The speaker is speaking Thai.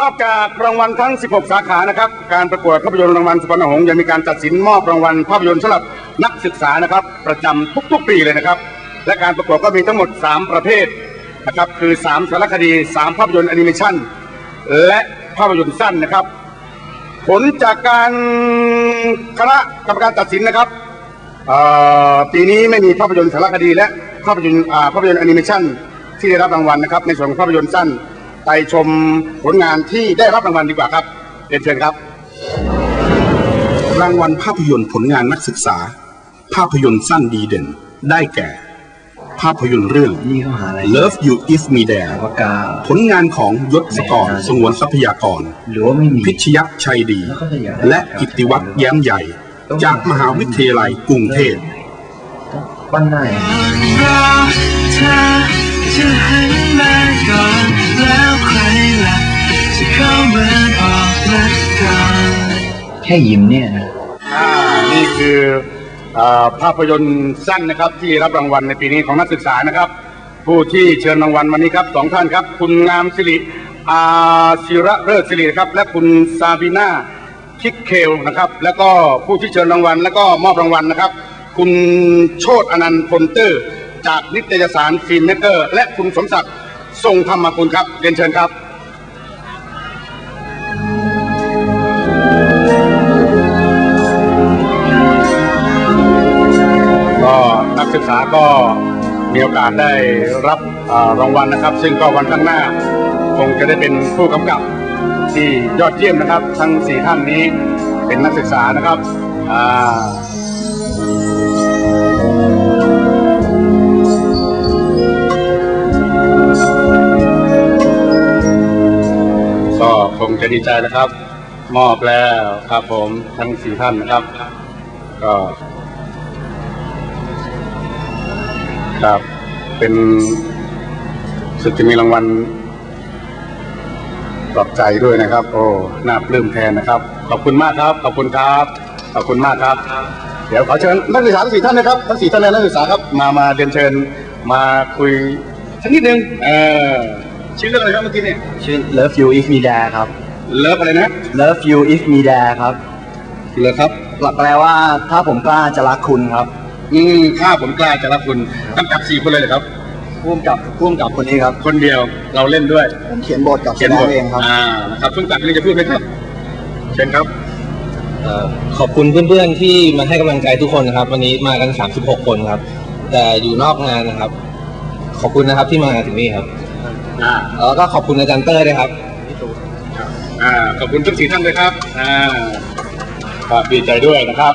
นอกจากรางวัลทั้ง 16 สาขานะครับ การประกวดภาพยนตร์รางวัลสุพรรณหงส์ยังมีการตัดสินมอบรางวัลภาพยนตร์สำหรับนักศึกษานะครับ ประจำทุกๆปีเลยนะครับ และการประกวดก็มีทั้งหมด 3 ประเภทนะครับคือ 3 สารคดี 3 ภาพยนตร์แอนิเมชันและภาพยนตร์สั้นนะครับ ผลจากการคณะกรรมการตัดสินนะครับปีนี้ไม่มีภาพยนตร์สารคดี และภาพยนตร์ภาพยนตร์แอนิเมชันที่ได้รับรางวัลนะครับในส่วนของภาพยนตร์สั้น ไปชมผลงานที่ได้รับรางวัลดีกว่าครับเรียนเชิญครับ รางวัลภาพยนตร์ผลงานนักศึกษา ภาพยนตร์สั้นดีเด่น ได้แก่ ภาพยนตร์เรื่อง นี่เขาหาอะไร Love You If Me There ปากกา ผลงานของยศกรสงวนทรัพยากร หรือว่าไม่มีพิชยักษ์ชัยดีแล้วก็จะอยากได้และกิตติวัตรแย้มใหญ่ จากมหาวิทยาลัยกรุงเทพปั้นหน้ ค่ยิ้มเนี่ยนะอ่านี่คือเอ่อภาพยนตร์สั้นนะครับที่รับรางวัลในปีนี้ของนักศึกษานะครับ ผู้ที่เชิญรางวัลวันนี้ครับสองท่านครับ คุณงามสิริอาศิระเลิศสิรินะครับ และคุณซาบิน่าคิกเคลนะครับ แล้วก็ผู้ที่เชิญรางวัล แล้วก็มอบรางวัลนะครับ คุณโชตอนันต์พลเตอร์ จากนิตยสารฟิล์มเมกเกอร์ และคุณสมศักดิ์ทรงธรรมคุณครับเรียนเชิญครับ ศึกษาก็มีโอกาสได้รับรางวัลนะครับ ซึ่งก็วันข้างหน้าคงจะได้เป็นผู้กำกับที่ยอดเยี่ยมนะครับ ทั้งสี่ท่านนี้เป็นนักศึกษานะครับก็คงจะดีใจนะครับ มอบแล้วครับผมทั้งสี่ท่านนะครับ ก็ ครับเป็นรู้สึกจะมีรางวัลปลอบใจด้วยนะครับ โอ้น่าปลื้มแทนนะครับ ขอบคุณมากครับ ขอบคุณครับ ขอบคุณมากครับ เดี๋ยวขอเชิญนักศึกษาทั้งสี่ท่านนะครับทั้งสี่ท่านและนักศึกษาครับมามาเรียนเชิญมาคุยสักนิดนึงเออชื่อเรื่องอะไรครับเมื่อกี้เนี่ยชื่อ Love You If Me There ครับเลิฟอะไรนะ Love You If Me There ครับเลิฟครับแปลว่าถ้าผมกล้าจะรักคุณครับ อืมข้าผมกล้าจะรับคุณกำกับสี่คนเลยเหรอครับพ่วงกับพ่วงกับคนนี้ครับ คนเดียวเราเล่นด้วยผมเขียนบทกับแสเขียนดบงทเองครับ อ่านะครับพุ่งกับนี่จะพูดไหมครับ เชิญครับ เอ่อขอบคุณเพื่อนๆที่มาให้กำลังใจทุกคนนะครับ วันนี้มากัน 36 คนครับ แต่อยู่นอกงานนะครับ ขอบคุณนะครับที่มาถึงนี่ครับอ่าแล้วก็ขอบคุณอาจารย์เต้ยด้วยครับ อ่าขอบคุณทุกสี่ท่านเลยครับอ่าครับดีใจด้วยนะครับ